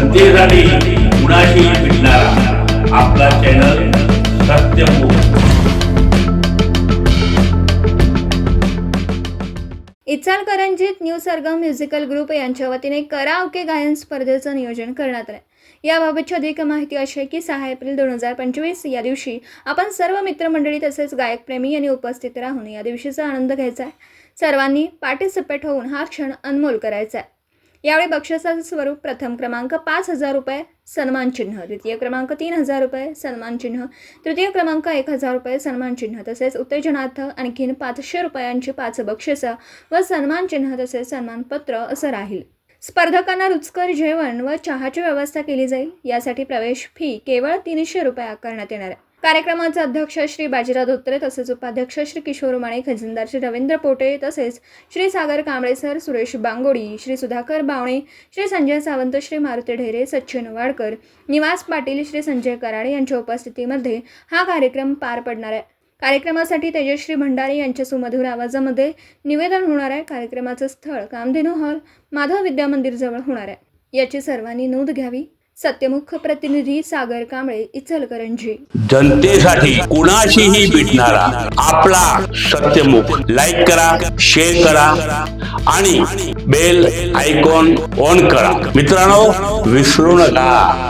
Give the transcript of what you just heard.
जनतेसाठी कुणाशी भेटणारा. आपला चॅनल इचालकरंजीत न्यू सरगम म्युझिकल ग्रुप यांच्या वतीने कराओके गायन स्पर्धेचं नियोजन करण्यात आलं याबाबतची अधिक माहिती अशी आहे की सहा एप्रिल दोन हजार पंचवीस या दिवशी आपण सर्व मित्रमंडळी तसेच गायकप्रेमी यांनी उपस्थित राहून या दिवशीचा आनंद घ्यायचा आहे. सर्वांनी पार्टिसिपेट होऊन हा क्षण अनमोल करायचा आहे. यावेळी बक्षिसाचं स्वरूप प्रथम क्रमांक पाच हजार रुपये सन्मान चिन्ह. द्वितीय क्रमांक तीन हजार रुपये सन्मानचिन्ह तृतीय क्रमांक एक हजार रुपये सन्मानचिन्ह तसेच उत्तेजनार्थ आणखीन पाचशे रुपयांची पाच बक्षिसं व सन्मान चिन्ह तसेच सन्मानपत्र असं राहील. स्पर्धकांना रुचकर जेवण व चहाची व्यवस्था केली जाईल. यासाठी प्रवेश फी केवळ तीनशे रुपये आकारण्यात येणार आहे. कार्यक्रमाचे अध्यक्ष श्री बाजीराव धोत्रे तसेच उपाध्यक्ष श्री किशोर माणे खजिनदार श्री रवींद्र पोटे तसेच श्री सागर कांबळे सर सुरेश बांगोडी श्री सुधाकर बावणे श्री संजय सावंत श्री मारुती ढेरे सचिन वाडकर निवास पाटील श्री संजय कराडे यांच्या उपस्थितीमध्ये हा कार्यक्रम पार पडणार आहे. कार्यक्रमासाठी तेजश्री भंडारे यांच्या सुमधुर आवाजामध्ये निवेदन होणार आहे. कार्यक्रमाचं स्थळ कामधेनू हॉल माधव विद्यामंदिरजवळ होणार आहे. याची सर्वांनी नोंद घ्यावी. सत्यमुख प्रतिनिधी सागर कांबळे इचलकरंजी. जनतेसाठी कुणाशीही भेटणारा आपला सत्यमुख. लाईक करा शेअर करा आणि बेल आयकॉन ऑन करा. मित्रांनो विसरू नका.